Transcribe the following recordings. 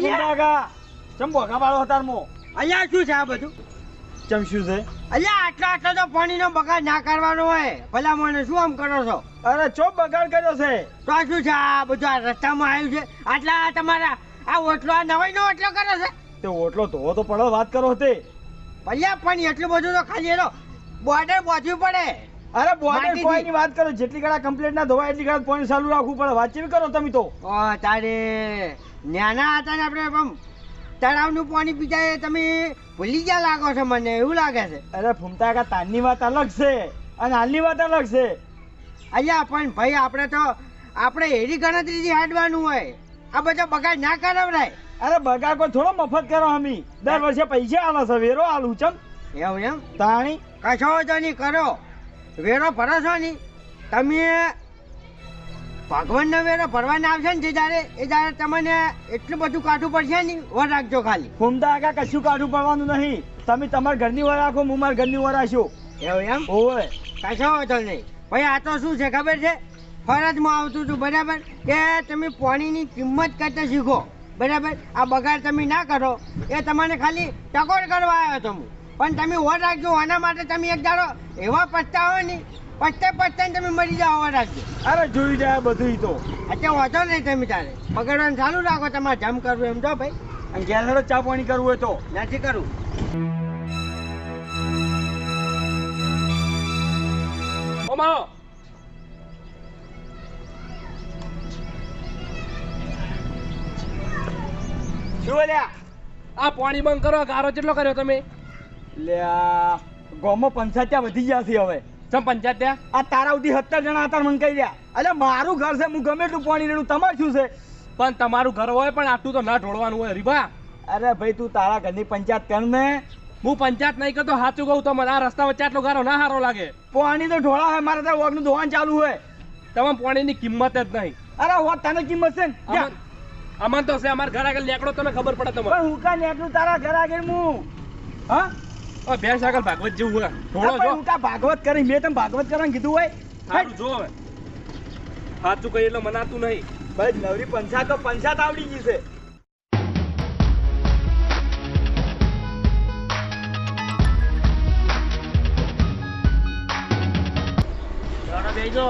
ચમ બોગા હતા મો? અહીંયા શું છે આ બધું? ચમ શું છે? અહીંયા આટલા આટલા તો પાણીનો બગાડ ના કરવાનો હોય. ભલા મને શું આમ કરો છો? અરે ચો બગાડ કર્યો છે? તો આ શું છે? આ બધું આ રસ્તામાં આવ્યું છે? આટલા તમારા આ ઓટલો આ નવાઈ નો ઓટલો કરે છે? તે ઓટલો ધોવો તો પડો વાત કરો તે. ભલે પણ એટલું બધું તો ખાલી એનો બોર્ડર પહોંચવું પડે. અરે બોર્ડર. કોઈની વાત કરો? જેટલી ઘણા કમ્પ્લેટ ના ધોવાય એટલી ઘણા પોઈન્ટ ચાલુ રાખવું પડે. વાત કેવી કરો તમે તો? ઓ તારે નાના હતા ને આપણે તળાવ તળાવનું પાણી પીતા તમે ભૂલી ગયા લાગો છો મને એવું લાગે છે. અરે ફૂમતા કા તારની વાત અલગ છે. અને હાલની વાત અલગ છે. અહીંયા પણ ભાઈ આપણે તો આપણે એવી ગણતરીથી હાડવાનું હોય. આ બધો બગાડ ના કરાવડાય અરે બગાડ કોઈ થોડો મફત કરો હમી. દર વર્ષે પૈસા આલો છે વેરો આલું ચમ. એવું એમ? તાણી. કશો તો નહીં કરો. વેરો ભરો છો નહીં તમે ભગવાનનો વેરો ભરવાને આવશે ને જે જ્યારે એ જ્યારે તમને એટલું બધું કાઢવું પડશે નહીં વર રાખજો ખાલી. ફૂમતા આગા કશું કાઢવું પડવાનું નહીં. તમે તમારા ઘરની વર રાખો હું મારા ઘરની વર રાખશો. એવું એમ? હોય કશો વાંધો નહીં. ભાઈ આ તો શું છે ખબર છે? ફરજમાં આવતું હતું બરાબર? કે તમે પાણીની કિંમત કરતા શીખો. બરાબર? આ બગાડ તમે ના કરો. એ તમને ખાલી ટકોર કરવા આવ્યો તો હું પણ તમે ઓર રાખજો આના માટે તમે એક દાડો એવા પસ્તાવો નહીં પસ્તે પસ્તે તમે મરી જાઓ ઓર રાખજો. અરે જોઈ જાય બધું તો. અત્યારે વાંધો નહીં તમે તારે. બગડવાનું ચાલુ રાખો તમારે જમ કરવું એમ જો ભાઈ. અને ઘેર ચા પાણી કરવું હોય તો. નથી કરવું. ઓમાઓ શું લ્યા આ પાણી બંધ કરો ગારો કેટલો કર્યો તમે? લ્યા ગોમાં પંચાયત વધી ગયા છે હવે. ચમ પંચાયત આ તારા સુધી સત્તર જણા હતા મને કહી રહ્યા. અલે મારું ઘર છે હું ગમે એટલું પાણી રેડું. તમારે શું છે? પણ તમારું ઘર હોય પણ આટલું તો ના ઢોળવાનું હોય રીબા અરે ભાઈ તું તારા ઘરની પંચાયત કર ને. હું પંચાયત નહીં કરતો સાચું કહું તો મને આ રસ્તા વચ્ચે આટલો ગારો ના સારો લાગે. પાણી તો ઢોળા હોય મારે ત્યાં વગનું ધોવાનું ચાલુ હોય. તમામ પાણીની કિંમત જ નહીં. અરે હોત તને કિંમત છે ને. અમન તો છે અમારા ઘર આગળ નીકળો તમે ખબર પડે તમારે. પણ હું કા નેકડું તારા ઘર આગળ હું? હા? ઓ ભેંસ આગળ ભાગવત જેવું હોય. ઢોળો જો. હું કા ભાગવત કરી? મેં તને ભાગવત કરવાનું કીધું હોય? સારું જો હવે. સાચું કહી એટલે મનાતું નહીં. ભાઈ નવરી પંચાયત તો પંચાત આવડી ગઈ છે. બેજો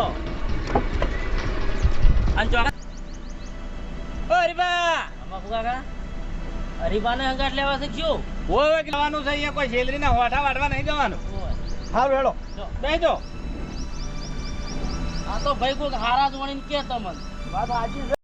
અને ચોરા ઓ હરીબા અમાકુ કાકા હરીબાને હંગાટ લેવા શીખ્યો ઓય જવાનું છે અહીંયા કોઈ શેલરીના હોઠા વાટવા નહીં જવાનું. હારું હેડો. બેજો આ તો ભાઈ કોઈક હારા વણીને કે તમને. વાત સાચી છે?